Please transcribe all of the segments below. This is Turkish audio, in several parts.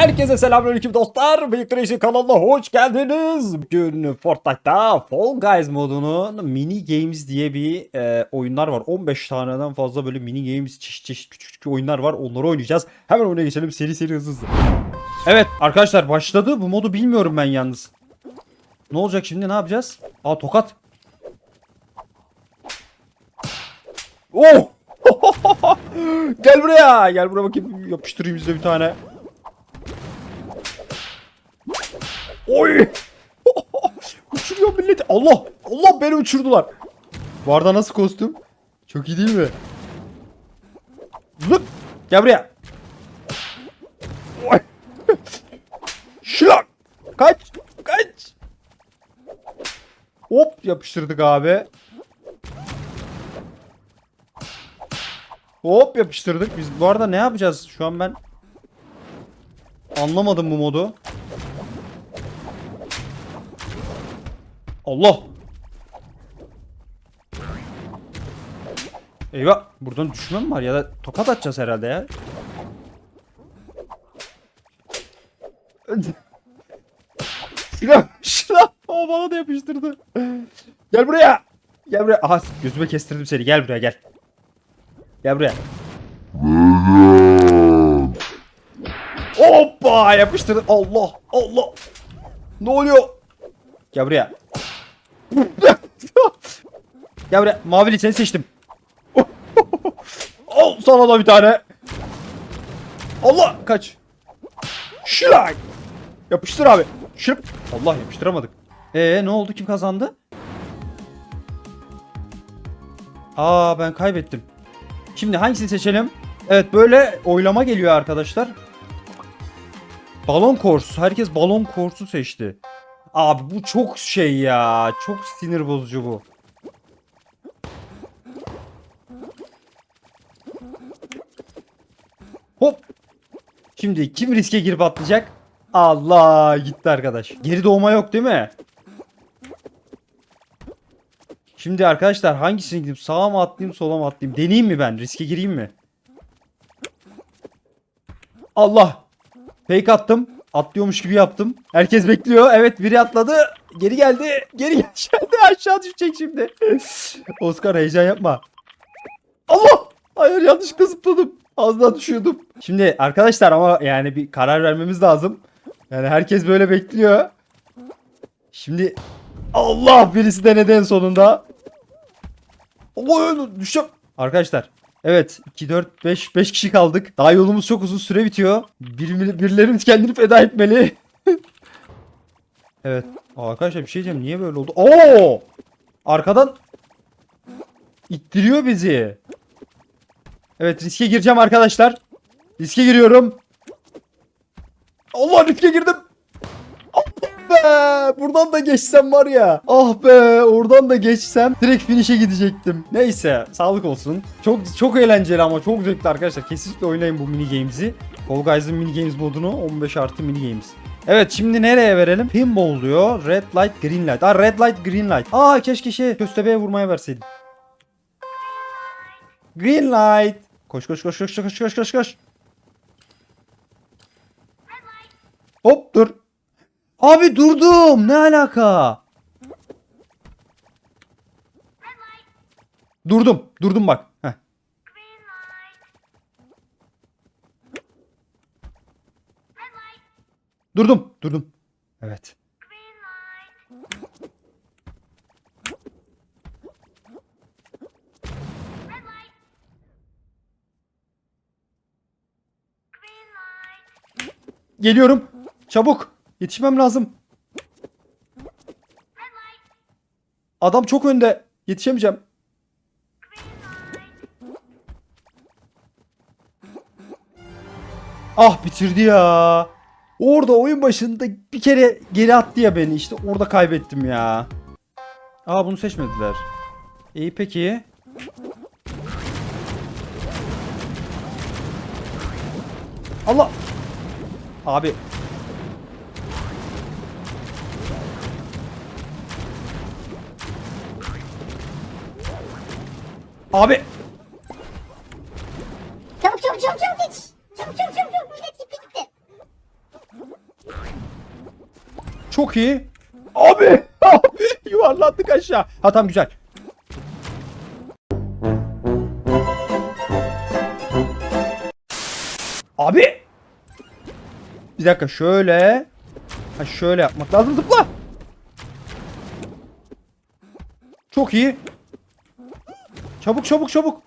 Herkese selamünaleyküm dostlar. Bıyık Reis'in kanalına hoş geldiniz. Bugün Fortnite'da Fall Guys modunun mini games diye bir e, oyunlar var. 15 taneden fazla böyle mini games çeşit çeşit küçük küçük oyunlar var. Onları oynayacağız. Hemen oyuna geçelim seri seri hızlı hızlı. Evet arkadaşlar başladı. Bu modu bilmiyorum ben yalnız. Ne olacak şimdi ne yapacağız? Aa tokat. Oh! Gel buraya. Gel buraya bakayım. Yapıştırayım size bir tane. Oy! Uçuruyor milleti. Allah! Allah beni uçurdular. Bu arada nasıl kostüm? Çok iyi değil mi? Zıp! Gel buraya. Oy! Şlak! Kaç! Kaç! Hop yapıştırdık abi. Hop yapıştırdık. Biz bu arada ne yapacağız? Şu an ben anlamadım bu modu. Allah. Eyvah. Buradan düşme mi var ya da tokat atacağız herhalde ya. Şuna, şuna. O bana da yapıştırdı. Gel buraya. Gel buraya. Aha gözüme kestirdim seni. Gel buraya gel. Gel buraya. Hoppa yapıştırdım. Allah Allah. Ne oluyor? Gel buraya. Gel buraya. Mavili seni seçtim. Al sana da bir tane. Allah kaç. Şılay. Yapıştır abi. Şıp. Allah yapıştıramadık. Ee ne oldu kim kazandı? Aa ben kaybettim. Şimdi hangisini seçelim? Evet böyle oylama geliyor arkadaşlar. Balon korsu. Herkes balon korsu seçti. Abi bu çok şey ya. Çok sinir bozucu bu. Hop. Şimdi kim riske girip atlayacak? Allah gitti arkadaş. Geri doğma yok değil mi? Şimdi arkadaşlar hangisini gideyim? Sağa mı atlayayım sola mı atlayayım? Deneyeyim mi ben? Riske gireyim mi? Allah. Fake attım. Atlıyormuş gibi yaptım. Herkes bekliyor. Evet biri atladı. Geri geldi. Geri geldi. Aşağı düşecek şimdi. Oscar heyecan yapma. Allah. Hayır yanlışlıkla zıpladım. Az daha düşüyordum. Şimdi arkadaşlar ama yani bir karar vermemiz lazım. Yani herkes böyle bekliyor. Şimdi Allah birisi denedi en sonunda. Allah düşeceğim. Arkadaşlar Evet 2 4 5 5 kişi kaldık. Daha yolumuz çok uzun süre bitiyor. Bir, birilerimiz kendini feda etmeli. evet. Aa, arkadaşlar bir şey diyeceğim. Niye böyle oldu? Oo! Arkadan ittiriyor bizi. Evet riske gireceğim arkadaşlar. Riske giriyorum. Allah riske girdim. Be buradan da geçsem var ya. Ah be oradan da geçsem direkt finish'e gidecektim. Neyse sağlık olsun. Çok çok eğlenceli ama çok zevkli arkadaşlar. Kesinlikle oynayın bu mini games'i. Fall Guys'ın mini games modunu 15 artı mini games. Evet şimdi nereye verelim? Pinball diyor. Red light, green light. Aa red light, green light. Aa keşke şey köstebeğe vurmaya verseydim. Green light. Koş koş koş koş koş koş koş koş. Hop dur. Abi durdum. Ne alaka? Durdum. Durdum bak. Heh. Durdum. Durdum. Evet. Geliyorum. Çabuk. Yetişmem lazım. Adam çok önde. Yetişemeyeceğim. Ah bitirdi ya. Orada oyun başında bir kere geri attı ya beni. İşte orada kaybettim ya. Aa bunu seçmediler. İyi peki. Allah. Abi. Abi. Çabuk çabuk çabuk çabuk geç. Çabuk çabuk çabuk çabuk. Millet gitti gitti. Çok iyi. Abi. Abi. Yuvarlandık aşağı. Ha tamam güzel. Abi. Bir dakika şöyle. Ha şöyle yapmak lazım. Zıpla. Çok iyi. Çabuk çabuk çabuk.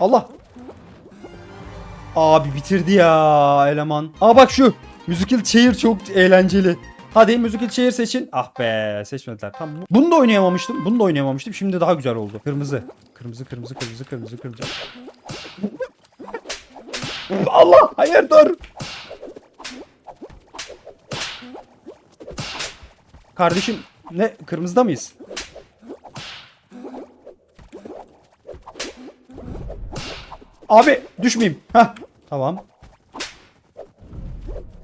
Allah. Abi bitirdi ya eleman. Aa bak şu. Musical Chair çok eğlenceli. Hadi Musical Chair seçin. Ah be seçmediler. Tamam. Bunu da oynayamamıştım. Bunu da oynayamamıştım. Şimdi daha güzel oldu. Kırmızı. Kırmızı kırmızı kırmızı kırmızı kırmızı. Allah hayır dur. Kardeşim ne kırmızıda mıyız? Abi düşmeyeyim. Heh. Tamam.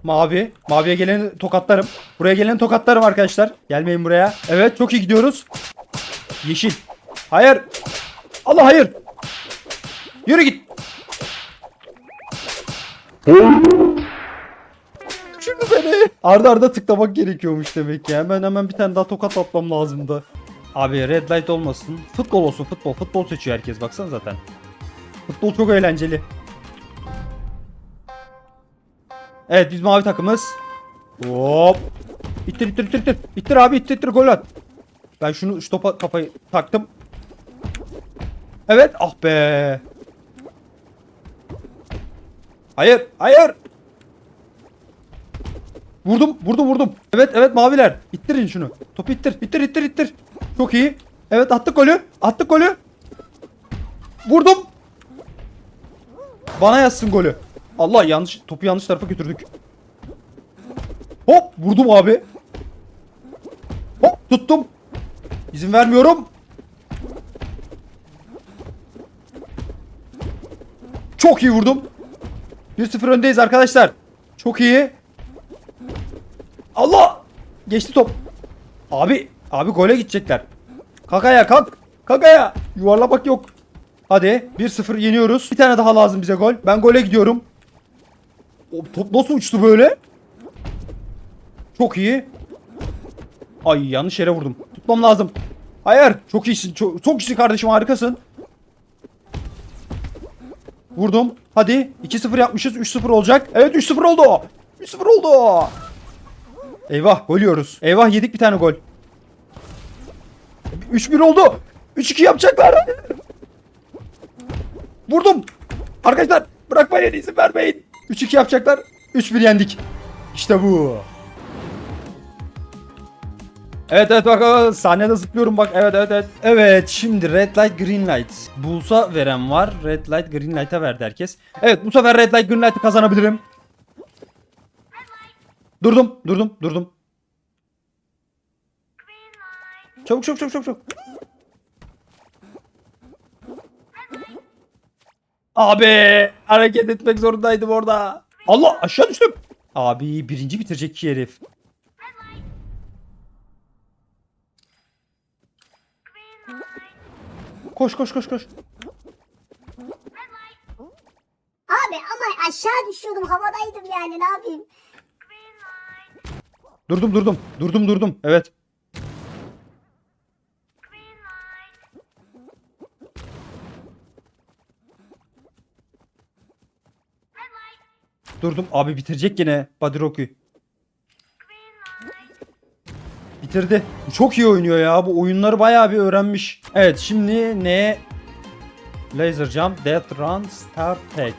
Mavi. Maviye geleni tokatlarım. Buraya geleni tokatlarım arkadaşlar. Gelmeyin buraya. Evet çok iyi gidiyoruz. Yeşil. Hayır. Allah hayır. Yürü git. Şimdi beni. Arda arda tıklamak gerekiyormuş demek ki. Hemen hemen bir tane daha tokat atmam lazımdı. Abi red light olmasın. Futbol olsun futbol. Futbol seçiyor herkes baksana zaten. Futbol çok eğlenceli. Evet biz mavi takımız. Hop. İttir ittir ittir ittir. İttir abi ittir ittir gol at. Ben şunu şu topa kafayı taktım. Evet ah be. Hayır hayır. Vurdum vurdum vurdum. Evet evet maviler. İttirin şunu. Topu ittir ittir ittir ittir. Çok iyi. Evet attık golü. Attık golü. Vurdum. Bana yazsın golü. Allah yanlış topu yanlış tarafa götürdük. Hop vurdum abi. Hop tuttum. İzin vermiyorum. Çok iyi vurdum. 1-0 öndeyiz arkadaşlar. Çok iyi. Allah! Geçti top. Abi, abi gole gidecekler. Kalk ayağa kalk. Kalk ayağa. Yuvarlamak yok. Hadi 1-0 yeniyoruz. Bir tane daha lazım bize gol. Ben gole gidiyorum. O top nasıl uçtu böyle? Çok iyi. Ay yanlış yere vurdum. Tutmam lazım. Hayır. Çok iyisin. Çok, çok iyisin kardeşim harikasın. Vurdum. Hadi. 2-0 yapmışız. 3-0 olacak. Evet 3-0 oldu. 3-0 oldu. Eyvah gol yiyoruz. Eyvah yedik bir tane gol. 3-1 oldu. 3-2 yapacaklar. Vurdum. Arkadaşlar bırakmayın izin vermeyin. 3-2 yapacaklar. 3-1 yendik. İşte bu. Evet evet bak sahnede zıplıyorum bak evet evet evet. Evet şimdi red light green light. Bulls'a veren var. Red light green light'a verdi herkes. Evet bu sefer red light green light'ı kazanabilirim. Durdum durdum durdum. Çabuk çabuk çabuk çabuk. Abi hareket etmek zorundaydım orada. Allah aşağı düştüm. Abi birinci bitirecek ki herif. Koş koş koş koş. Abi ama aşağı düşüyordum havadaydım yani ne yapayım? Durdum durdum. Durdum durdum. Evet. Durdum. Abi bitirecek yine Badiroku. Bitirdi. Çok iyi oynuyor ya. Bu oyunları bayağı bir öğrenmiş. Evet şimdi ne? Laser Jump, Death Run, Star Tag.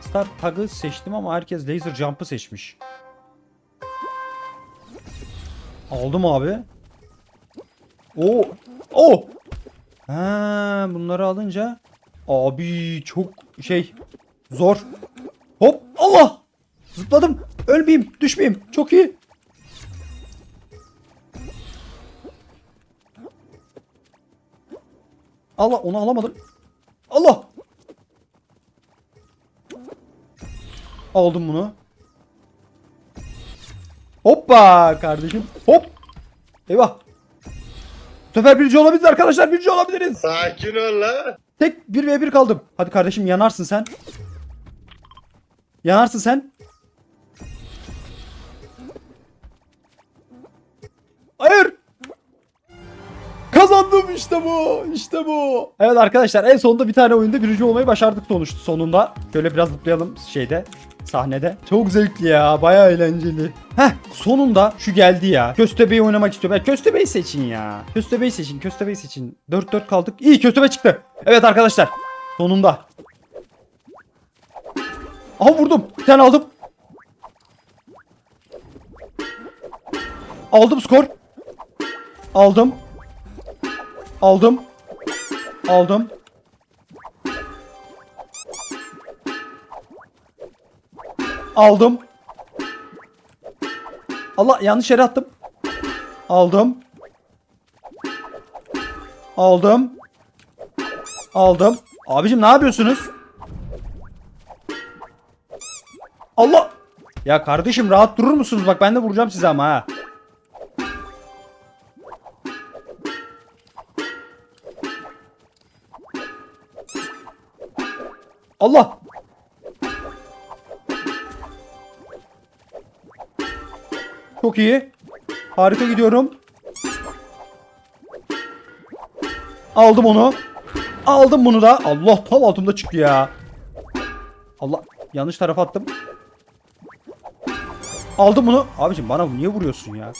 Star Tag'ı seçtim ama herkes Laser Jump'ı seçmiş. Aldım abi. Oo. Oo. Ha, bunları alınca abi çok şey zor. Hop Allah. Zıpladım. Ölmeyeyim, düşmeyeyim. Çok iyi. Allah onu alamadım. Allah. Aldım bunu. Hoppa kardeşim. Hop. Eyvah. Bu sefer birinci olabiliriz arkadaşlar. Birinci olabiliriz. Sakin ol la. Tek 1 ve 1 kaldım. Hadi kardeşim yanarsın sen. Yanarsın sen. Hayır. Kazandım işte bu. İşte bu. Evet arkadaşlar en sonunda bir tane oyunda birinci olmayı başardık sonuçta sonunda. Şöyle biraz zıplayalım şeyde sahnede. Çok zevkli ya. Bayağı eğlenceli. Heh sonunda şu geldi ya. Köstebeği oynamak istiyorum. Ya köstebeği seçin ya. Köstebeği seçin. Köstebeği seçin. 4-4 kaldık. İyi köstebe çıktı. Evet arkadaşlar. Sonunda. Aha vurdum. Bir tane aldım. Aldım skor. Aldım. Aldım. Aldım. Aldım. Allah yanlış yere attım. Aldım. Aldım. Aldım. Abicim ne yapıyorsunuz? Allah. Ya kardeşim rahat durur musunuz? Bak ben de vuracağım size ama ha. Allah. Çok iyi. Harika gidiyorum. Aldım onu. Aldım bunu da. Allah tam altımda çıktı ya. Allah yanlış tarafa attım. Aldım bunu. Abicim bana niye vuruyorsun ya?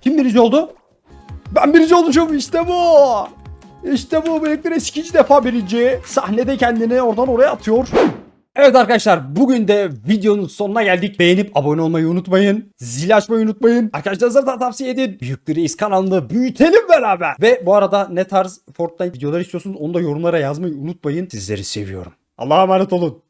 Kim birinci oldu? Ben birinci olmuşum işte bu. İşte bu Black ikinci defa birinci. Sahnede kendini oradan oraya atıyor. Evet arkadaşlar bugün de videonun sonuna geldik. Beğenip abone olmayı unutmayın. Zil açmayı unutmayın. Arkadaşlarınıza da tavsiye edin. Büyük Reis kanalını büyütelim beraber. Ve bu arada ne tarz Fortnite videolar istiyorsunuz onu da yorumlara yazmayı unutmayın. Sizleri seviyorum. Allah'a emanet olun.